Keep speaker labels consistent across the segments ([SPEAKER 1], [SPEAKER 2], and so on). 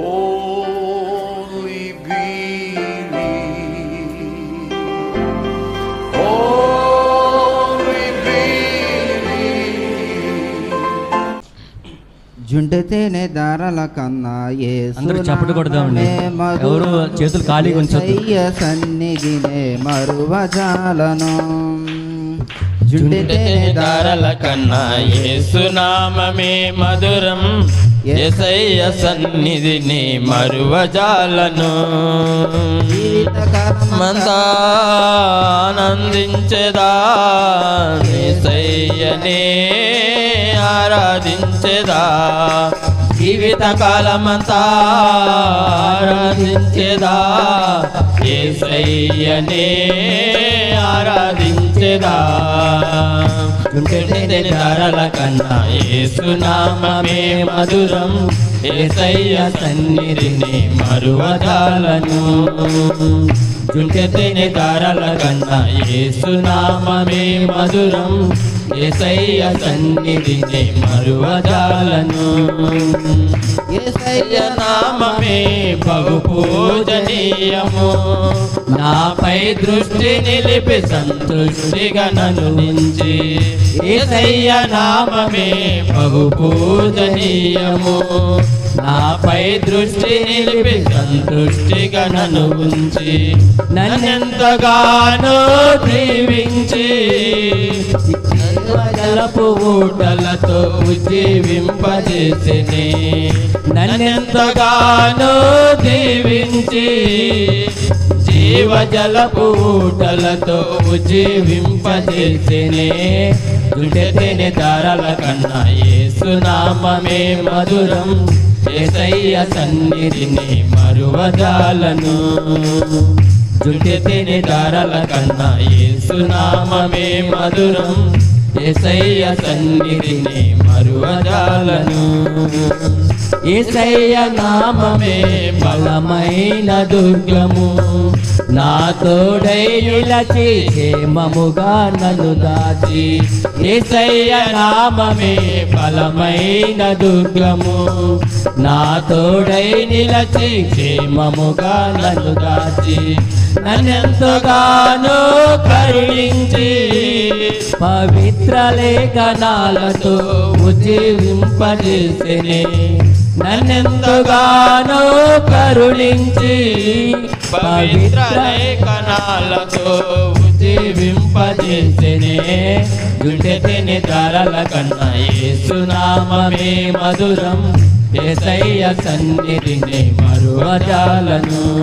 [SPEAKER 1] Only believe. Only believe.
[SPEAKER 2] జుంటె తేనె దారల కన్నా
[SPEAKER 3] అందరూ చప్పట్లు కొడదామండి. ఎవరు చేతులు ఖాళీగా ఉంచొద్దు.
[SPEAKER 2] సన్నిధినే మరువజాలను
[SPEAKER 4] జుండె
[SPEAKER 2] తేనె
[SPEAKER 4] దారల కన్నా యేసునామమే మధురం ఎసయ్య సన్నిధిని మరువజాలను మంతా ఆనందించెదా ఏసయ్యనే ఆరాధించెదా? జీవిత కాలమంతా ఆరాధించెదా? ఏసయ్యనే ఆరాధించెదా? చుంటె ధరల కన్నా ఏసునామే మధురం. ఏసయ్య సన్నిధిని మరువదాలను జుంటె ధరల కన్నా ఏసునామే మధురం. ఏసయ్య సన్నిధిని మరువజాలను. ఏసయ్య నామమే బహు పూజనీయము నాపై దృష్టి నిలిపి సంతృష్టిగా నన్ను నించి. ఏసయ్య నామమే బహు పూజనీయము నాపై దృష్టి నిలిపి సంతృష్టిగా నన్ను ఉంచి. నన్నెంతగానో దీవించి జలపు ఊటలతో జీవింపజేసిని. నన్నెంతగానో దీవించి జీవజలపు ఊటలతో ఉజ్జీవింపజేసిని దుండెతేనె ధరల కన్నా ఏసునామే మధురం. ఏసయ్య సన్నిధిని మరువజాలను. జుండెతేనె దారల కన్నా ఏసునామే మధురం. ఏసయ్య సన్నిధిని మరువజాలను. ఏసయ్య నామమే బలమైన దుర్గము. నా తోడై నిలచి క్షేమముగా నన్ను దాచి ఏసయ్య నామమే బలమైన దుర్గము. నా తోడై నిలచి క్షేమముగా నన్ను దాచి నన్నెంతగానో కరుణించి పవిత్ర లేఖనాలతో ఉజీవింపజేసినే నన్నెందుగానో కరుణించి పవిత్ర లేఖనాలతో ఉజ్జీవింపజేసినే జుండెతిని ధరల కన్నా ఏసునామమే మధురం. ఏసయ్య సన్నిధిని మరువజాలను.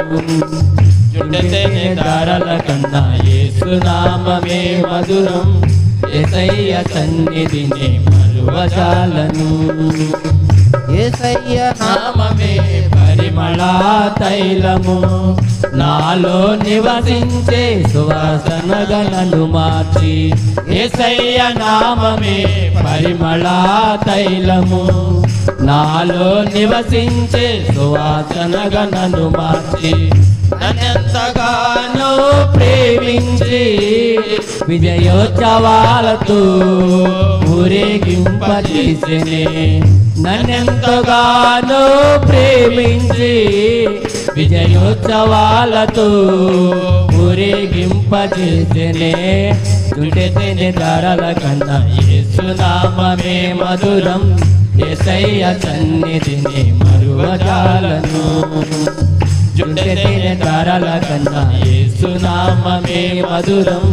[SPEAKER 4] జుండెతిని ధరల కన్నా ఏసునామే మధురం. ఏసయ్య సన్నిధిని మరువజాలను.
[SPEAKER 2] ఏసయ్య
[SPEAKER 4] నామమే పరిమళ తైలము. నాలో నివసించే సువాసన గణను మార్చి ఏసయ్య నామమే పరిమళ తైలము. నాలో నివసించే సువాసన గణను మార్చి నన్నెంతగానో ప్రేమించి విజయోత్సవాలతో ఊరేగింపజేసినే నన్నెంతగానో ప్రేమించి విజయోత్సవాలతో ఊరేగింపజేసినే చుండెతిని ధరల కన్నా ఏసునామే మధురం ఎసయ్య సన్నిధిని మరువజాలను. జుండెతిని ధరల కన్నా ఏసునామే మధురం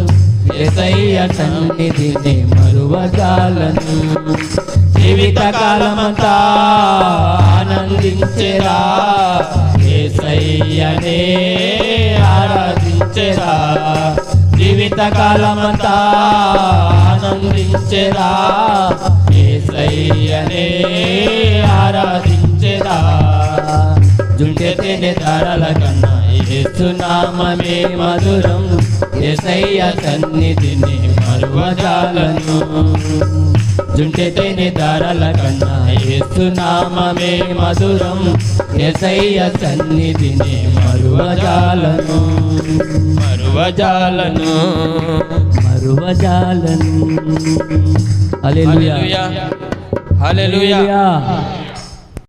[SPEAKER 4] ఏసయ్య సన్నిధిని మరువజాలను జీవిత కాలమంతా ఆనందించెరా. ఏసయ్యనే ఆరాధించెరా. జీవిత కాలమంతా ఆనందించెరా. ఏసయ్యనే ఆరాధించెరా. జుండెతేనే ధరల కన్నా ఏసునామమే మధురం. ఏసయ్య సన్నిధిని మరువజాలను. జుంటెతిని ధరల కన్నా ఏసునామమే మధురం. ఏసయ్య సన్నిధిని మరువజాలను. మరువజాలను.
[SPEAKER 3] మరువజాలను.
[SPEAKER 4] హల్లెలూయా.
[SPEAKER 3] హల్లెలూయా.